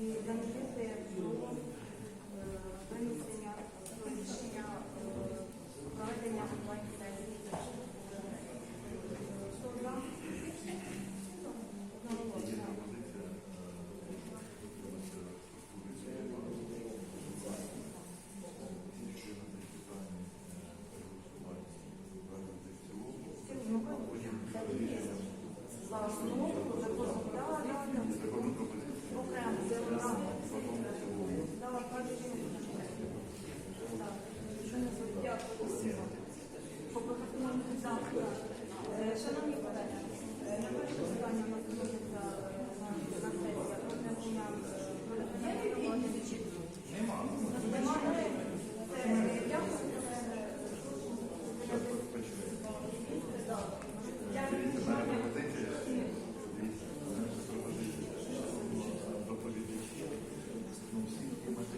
і замінити до винесення рішення проведення онлайн-сесії. За основу Дякую